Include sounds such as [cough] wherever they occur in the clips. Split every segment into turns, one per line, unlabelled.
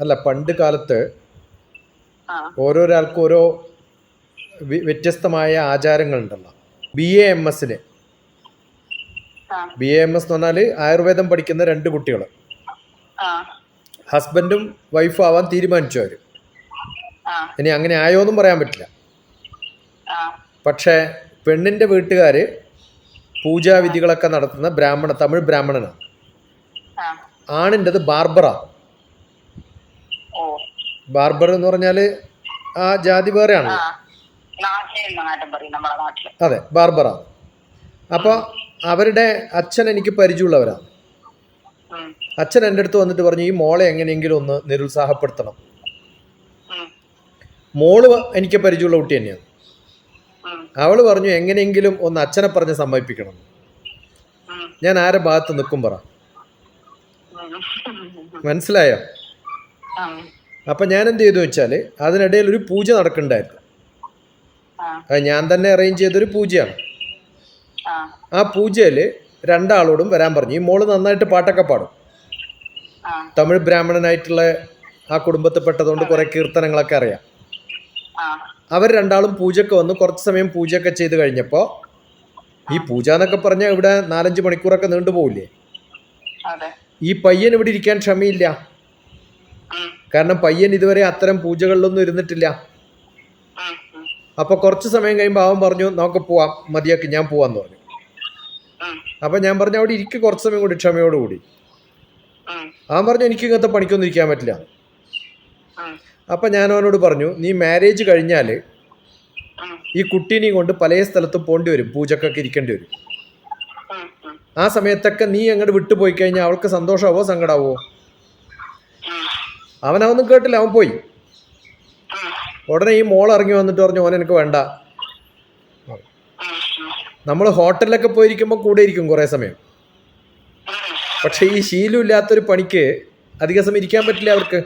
അല്ല പണ്ട് കാലത്ത് ഓരോരാൾക്കും ഓരോ വ്യത്യസ്തമായ ആചാരങ്ങളുണ്ടല്ലോ. ബി എ എം എസിന്
ആ.
ബി എ എം എസ് എന്ന് പറഞ്ഞാൽ ആയുർവേദം പഠിക്കുന്ന രണ്ട് കുട്ടികൾ ഹസ്ബൻഡും വൈഫും ആവാൻ തീരുമാനിച്ചു അവർ ഇനി അങ്ങനെ ആയോ എന്നും പറയാൻ പറ്റില്ല. പക്ഷേ പെണ്ണിന്റെ വീട്ടുകാര് പൂജാവിധികളൊക്കെ നടത്തുന്ന ബ്രാഹ്മണ തമിഴ് ബ്രാഹ്മണനാണ്. ആണിന്റെത് ബാർബറ.
ഓ
ബാർബർ എന്ന് പറഞ്ഞാൽ ആ ജാതി വേറെയാണ് അതെ ബാർബറ. അപ്പോൾ അവരുടെ അച്ഛൻ എനിക്ക് പരിചയമുള്ളവരാണ് അച്ഛൻ എന്റെ അടുത്ത് വന്നിട്ട് പറഞ്ഞു ഈ മോളെ എങ്ങനെയെങ്കിലും ഒന്ന് നിരുത്സാഹപ്പെടുത്തണം. മോൾ എനിക്ക് പരിചയമുള്ള കുട്ടി തന്നെയാണ് അവൾ പറഞ്ഞു എങ്ങനെയെങ്കിലും ഒന്ന് അച്ഛനെ പറഞ്ഞ് സമ്മതിപ്പിക്കണം. ഞാൻ ആരെ ഭാഗത്ത് നിൽക്കും പറ. മനസ്സിലായോ? അപ്പം ഞാൻ എന്ത് ചെയ്തു വെച്ചാൽ അതിനിടയിൽ ഒരു പൂജ
നടക്കണ്ടായിരുന്നു
അത് ഞാൻ തന്നെ അറേഞ്ച് ചെയ്തൊരു പൂജയാണ്.
ആ,
പൂജയിൽ രണ്ടാളോടും വരാൻ പറഞ്ഞു. ഈ മോൾ നന്നായിട്ട് പാട്ടൊക്കെ പാടും. തമിഴ് ബ്രാഹ്മണനായിട്ടുള്ള ആ കുടുംബത്തിൽപ്പെട്ടതുകൊണ്ട് കുറേ കീർത്തനങ്ങളൊക്കെ അറിയാം. അവർ രണ്ടാളും പൂജയൊക്കെ വന്ന്. കുറച്ച് സമയം പൂജയൊക്കെ ചെയ്ത് കഴിഞ്ഞപ്പോൾ ഈ പൂജ എന്നൊക്കെ പറഞ്ഞാൽ ഇവിടെ നാലഞ്ച് മണിക്കൂറൊക്കെ നീണ്ടുപോകില്ലേ ഈ പയ്യൻ ഇവിടെ ഇരിക്കാൻ ക്ഷമയില്ല. കാരണം പയ്യൻ ഇതുവരെ അത്തരം പൂജകളിലൊന്നും ഇരുന്നിട്ടില്ല. അപ്പോൾ കുറച്ച് സമയം കഴിയുമ്പോൾ അവൻ പറഞ്ഞു നമുക്ക് പോവാം മതിയാക്കി ഞാൻ പോവാന്ന് പറഞ്ഞു. അപ്പൊ ഞാൻ പറഞ്ഞു അവിടെ ഇരിക്കും കുറച്ച് സമയം കൂടി ക്ഷമയോടുകൂടി അവൻ പറഞ്ഞു എനിക്ക് ഇങ്ങനത്തെ പണിക്കൊന്നും ഇരിക്കാൻ പറ്റില്ല.
അപ്പൊ
അപ്പം ഞാൻ അവനോട് പറഞ്ഞു നീ മാരേജ് കഴിഞ്ഞാൽ ഈ കുട്ടീനെ കൊണ്ട് പല സ്ഥലത്തും പോണ്ടി വരും പൂജക്കൊക്കെ ഇരിക്കേണ്ടി വരും. ആ സമയത്തൊക്കെ നീ അങ്ങോട്ട് വിട്ടുപോയി കഴിഞ്ഞാൽ അവൾക്ക് സന്തോഷമാവോ സങ്കടാവോ? അവനതൊന്നും കേട്ടില്ല അവൻ പോയി. ഉടനെ ഈ മോൾ ഇറങ്ങി വന്നിട്ട് പറഞ്ഞു ഓൻ എനിക്ക് വേണ്ട. നമ്മൾ ഹോട്ടലിലൊക്കെ പോയിരിക്കുമ്പോൾ കൂടെ ഇരിക്കും കുറേ സമയം. പക്ഷേ ഈ ശീലം ശീലമില്ലാത്തൊരു പണിക്ക് അധിക സമയം ഇരിക്കാൻ പറ്റില്ല അവർക്ക്.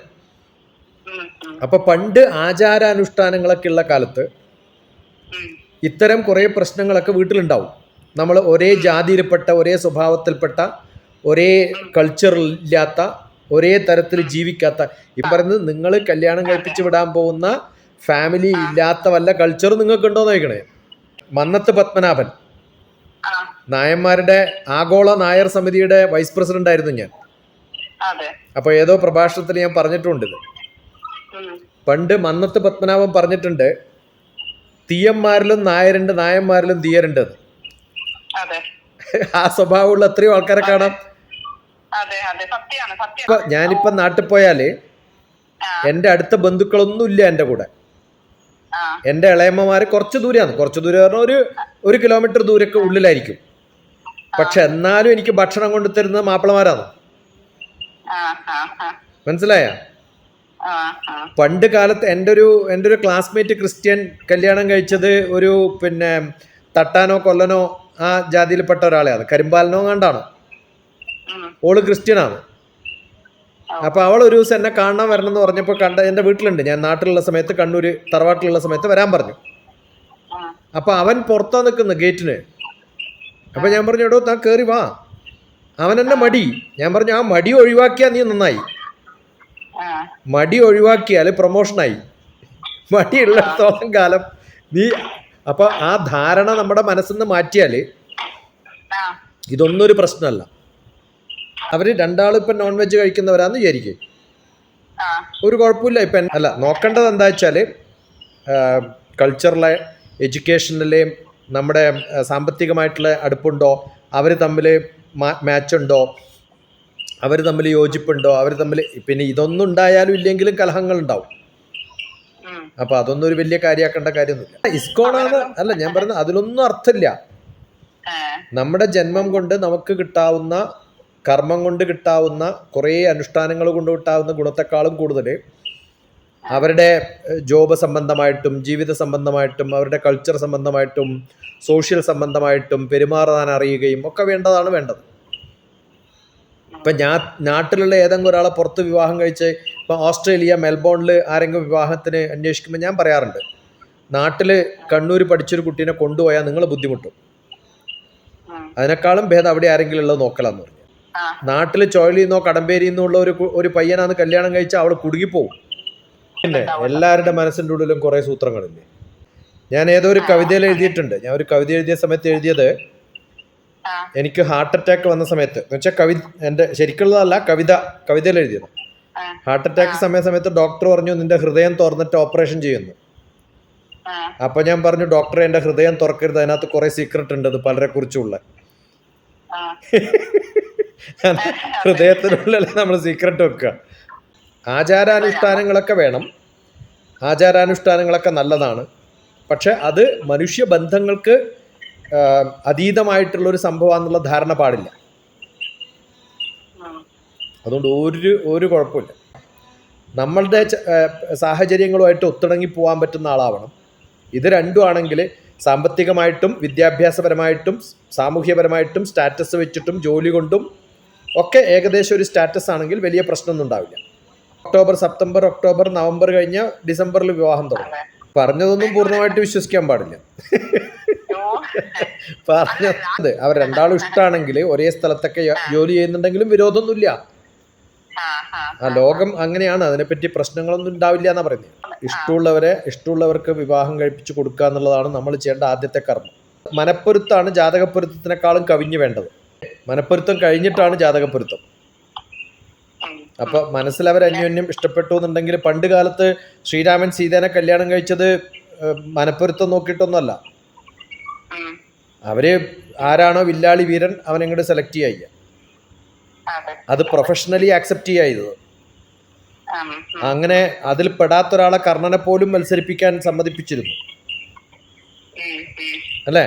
അപ്പൊ പണ്ട് ആചാരാനുഷ്ഠാനങ്ങളൊക്കെ ഉള്ള കാലത്ത് ഇത്തരം കുറേ പ്രശ്നങ്ങളൊക്കെ വീട്ടിലുണ്ടാവും. നമ്മൾ ഒരേ ജാതിയിൽപ്പെട്ട ഒരേ സ്വഭാവത്തിൽപ്പെട്ട ഒരേ കൾച്ചറില്ലാത്ത ഒരേ തരത്തിൽ ജീവിക്കാത്ത ഈ പറയുന്നത് നിങ്ങൾ കല്യാണം കഴിപ്പിച്ച് വിടാൻ പോകുന്ന ഫാമിലി ഇല്ലാത്ത വല്ല കൾച്ചർ നിങ്ങൾക്കുണ്ടോ ഉണ്ടോ നോക്കണേ മന്നത്ത് പത്മനാഭൻ. നായന്മാരുടെ ആഗോള നായർ സമിതിയുടെ വൈസ് പ്രസിഡന്റ് ആയിരുന്നു ഞാൻ. അപ്പൊ ഏതോ പ്രഭാഷണത്തിൽ ഞാൻ പറഞ്ഞിട്ടുണ്ട് പണ്ട് മന്നത്ത് പത്മനാഭൻ പറഞ്ഞിട്ടുണ്ട് തീയന്മാരിലും നായരുണ്ട് നായന്മാരിലും തീയരുണ്ട് ആ സ്വഭാവമുള്ള എത്രയോ ആൾക്കാരെ കാണാം. ഇപ്പൊ ഞാനിപ്പം നാട്ടിൽ
പോയാൽ
എന്റെ അടുത്ത ബന്ധുക്കളൊന്നും ഇല്ല എന്റെ കൂടെ.
എന്റെ
എന്റെ ഇളയമ്മമാര് കുറച്ച് ദൂരെയാണ്. കുറച്ച് ദൂരം പറഞ്ഞാൽ ഒരു ഒരു കിലോമീറ്റർ ദൂരൊക്കെ ഉള്ളിലായിരിക്കും. പക്ഷെ എന്നാലും എനിക്ക് ഭക്ഷണം കൊണ്ടു തരുന്നത് മാപ്പിളമാരാണ്. മനസ്സിലായ? പണ്ട് കാലത്ത് എന്റെ ഒരു എന്റെ ഒരു ക്ലാസ്മേറ്റ് ക്രിസ്ത്യൻ കല്യാണം കഴിച്ചത് ഒരു പിന്നെ തട്ടാനോ കൊല്ലനോ ആ ജാതിയിൽപ്പെട്ട ഒരാളെയാണ്. കരിമ്പാലനോ കണ്ടാണ് ഓൾ ക്രിസ്ത്യനാണ്. അപ്പൊ അവൾ ഒരു ദിവസം എന്നെ കാണാൻ വരണം എന്ന് പറഞ്ഞപ്പോൾ കണ്ട എന്റെ വീട്ടിലുണ്ട്. ഞാൻ നാട്ടിലുള്ള സമയത്ത് കണ്ണൂര് തറവാട്ടിലുള്ള സമയത്ത് വരാൻ പറഞ്ഞു. അപ്പൊ അവൻ പുറത്താ നിൽക്കുന്നു ഗേറ്റിന്. അപ്പൊ ഞാൻ പറഞ്ഞു എടോ താൻ കേറി വാ. അവൻ എന്നെ മടി. ഞാൻ പറഞ്ഞു ആ മടി ഒഴിവാക്കിയാൽ നീ നന്നായി. മടി ഒഴിവാക്കിയാൽ പ്രൊമോഷനായി. മടി ഉള്ളിടത്തോളം കാലം നീ അപ്പൊ ആ ധാരണ നമ്മുടെ മനസ്സിൽ നിന്ന് മാറ്റിയാൽ ഇതൊന്നും ഒരു പ്രശ്നമല്ല. അവർ രണ്ടാളും ഇപ്പം നോൺ വെജ് കഴിക്കുന്നവരാന്ന് വിചാരിക്കും. ഒരു കുഴപ്പമില്ല. ഇപ്പം അല്ല നോക്കേണ്ടത് എന്താ വെച്ചാൽ കൾച്ചറിലെ എഡ്യൂക്കേഷനിലെയും നമ്മുടെ സാമ്പത്തികമായിട്ടുള്ള അടുപ്പുണ്ടോ? അവർ തമ്മിൽ മാച്ച് ഉണ്ടോ അവർ തമ്മിൽ യോജിപ്പുണ്ടോ? അവർ തമ്മിൽ പിന്നെ ഇതൊന്നും ഉണ്ടായാലും ഇല്ലെങ്കിലും കലഹങ്ങൾ ഉണ്ടാവും അപ്പൊ അതൊന്നും ഒരു വലിയ കാര്യമാക്കേണ്ട കാര്യമൊന്നുമില്ല. ഇസ്കോണാണ് അല്ല ഞാൻ പറയുന്നത് അതിലൊന്നും അർത്ഥമില്ല. നമ്മുടെ ജന്മം കൊണ്ട് നമുക്ക് കിട്ടാവുന്ന കർമ്മം കൊണ്ട് കിട്ടാവുന്ന കുറേ അനുഷ്ഠാനങ്ങൾ കൊണ്ട് കിട്ടാവുന്ന ഗുണത്തെക്കാളും കൂടുതൽ അവരുടെ ജോബ് സംബന്ധമായിട്ടും ജീവിത സംബന്ധമായിട്ടും അവരുടെ കൾച്ചർ സംബന്ധമായിട്ടും സോഷ്യൽ സംബന്ധമായിട്ടും പെരുമാറാൻ അറിയുകയും ഒക്കെ വേണ്ടതാണ് വേണ്ടത്. ഇപ്പം ഞാൻ നാട്ടിലുള്ള ഏതെങ്കിലും ഒരാളെ പുറത്ത് വിവാഹം കഴിച്ച് ഇപ്പം ഓസ്ട്രേലിയ മെൽബോണിൽ ആരെങ്കിലും വിവാഹത്തിന് അന്വേഷിക്കുമ്പോൾ ഞാൻ പറയാറുണ്ട് നാട്ടിൽ കണ്ണൂർ പഠിച്ചൊരു കുട്ടീനെ കൊണ്ടുപോയാൽ നിങ്ങൾ ബുദ്ധിമുട്ടും. അതിനേക്കാളും ഭേദം അവിടെ ആരെങ്കിലും ഉള്ളത് നോക്കലാന്ന് പറഞ്ഞു നാട്ടിൽ നിന്നോ കടമ്പേരി നിന്നുള്ള ഒരു ഒരു പയ്യനാണ് കല്യാണം കഴിച്ചാൽ അവൾ കുടുങ്ങിപ്പോവും. പിന്നെ എല്ലാവരുടെ മനസ്സിന്റെ ഉള്ളിലും കുറേ സൂത്രങ്ങളില്ലേ? ഞാൻ ഏതോ ഒരു കവിതയിൽ എഴുതിയിട്ടുണ്ട്. ഞാൻ ഒരു കവിത എഴുതിയ സമയത്ത് എഴുതിയത് എനിക്ക് ഹാർട്ട് അറ്റാക്ക് വന്ന സമയത്ത്. എന്ന് വെച്ചാൽ കവി എന്റെ ശരിക്കുള്ളതല്ല കവിത കവിതയിൽ എഴുതിയത്. ഹാർട്ട് അറ്റാക്ക് സമയ സമയത്ത് ഡോക്ടർ പറഞ്ഞു നിന്റെ ഹൃദയം തുറന്നിട്ട് ഓപ്പറേഷൻ ചെയ്യുന്നു. അപ്പൊ ഞാൻ പറഞ്ഞു ഡോക്ടറെ എന്റെ ഹൃദയം തുറക്കരുത്. അതിനകത്ത് കുറെ സീക്രട്ട് ഉണ്ട്. അത് പലരെ കുറിച്ചുള്ള. [laughs] [laughs] ഹൃദയത്തിനുള്ളിൽ നമ്മൾ സീക്രട്ട് വെക്കുക. ആചാരാനുഷ്ഠാനങ്ങളൊക്കെ വേണം. ആചാരാനുഷ്ഠാനങ്ങളൊക്കെ നല്ലതാണ്. പക്ഷെ അത് മനുഷ്യ ബന്ധങ്ങൾക്ക് ആ, അതീതമായിട്ടുള്ള ഒരു സംഭവമാണെന്നുള്ള ധാരണ പാടില്ല. അതുകൊണ്ട് ഒരു ഒരു കുഴപ്പമില്ല. നമ്മളുടെ സാഹചര്യങ്ങളുമായിട്ട് ഒത്തിണങ്ങി പോകാൻ പറ്റുന്ന ആളാവണം. ഇത് രണ്ടും ആണെങ്കിൽ സാമ്പത്തികമായിട്ടും വിദ്യാഭ്യാസപരമായിട്ടും സാമൂഹ്യപരമായിട്ടും സ്റ്റാറ്റസ് വെച്ചിട്ടും ജോലി കൊണ്ടും ഒക്കെ ഏകദേശം ഒരു സ്റ്റാറ്റസ് ആണെങ്കിൽ വലിയ പ്രശ്നമൊന്നും ഉണ്ടാവില്ല. ഒക്ടോബർ സെപ്റ്റംബർ ഒക്ടോബർ നവംബർ കഴിഞ്ഞ ഡിസംബറിൽ വിവാഹം തുടങ്ങും. പറഞ്ഞതൊന്നും പൂർണമായിട്ട് വിശ്വസിക്കാൻ പാടില്ല. പറഞ്ഞത് അവർ രണ്ടാളും ഇഷ്ടമാണെങ്കിൽ ഒരേ സ്ഥലത്തൊക്കെ ജോലി ചെയ്യുന്നുണ്ടെങ്കിലും വിരോധമൊന്നുമില്ല.
ആ
ലോകം അങ്ങനെയാണ്. അതിനെപ്പറ്റി പ്രശ്നങ്ങളൊന്നും ഉണ്ടാവില്ല എന്നാ പറയുന്നത് ഇഷ്ടമുള്ളവരെ ഇഷ്ടമുള്ളവർക്ക് വിവാഹം കഴിപ്പിച്ചു കൊടുക്കുക എന്നുള്ളതാണ് നമ്മൾ ചെയ്യേണ്ട ആദ്യത്തെ കർമ്മം. മനപ്പൊരുത്താണ് ജാതകപ്പൊരുത്തത്തിനേക്കാളും കവിഞ്ഞു വേണ്ടത്. മനപ്പൊരുത്തം കഴിഞ്ഞിട്ടാണ് ജാതകപ്പൊരുത്തം
പൊരുത്തം.
അപ്പൊ മനസ്സിൽ അവർ അന്യോന്യം ഇഷ്ടപ്പെട്ടു എന്നുണ്ടെങ്കിൽ പണ്ട് കാലത്ത് ശ്രീരാമൻ സീതേനെ കല്യാണം കഴിച്ചത് മനപ്പൊരുത്തം നോക്കിയിട്ടൊന്നുമല്ല. അവർ ആരാണോ വില്ലാളി വീരൻ അവനെങ്ങോട്ട് സെലക്ട് ചെയ്യുക
അതെ.
Professionally accept.
ഉം.
അങ്ങനെ അതിൽ പെടാത്ത ഒരാളെ കർണനെ പോലും മത്സരിപ്പിക്കാൻ സമ്മതിപ്പിച്ചിരുന്നു. അല്ലേ?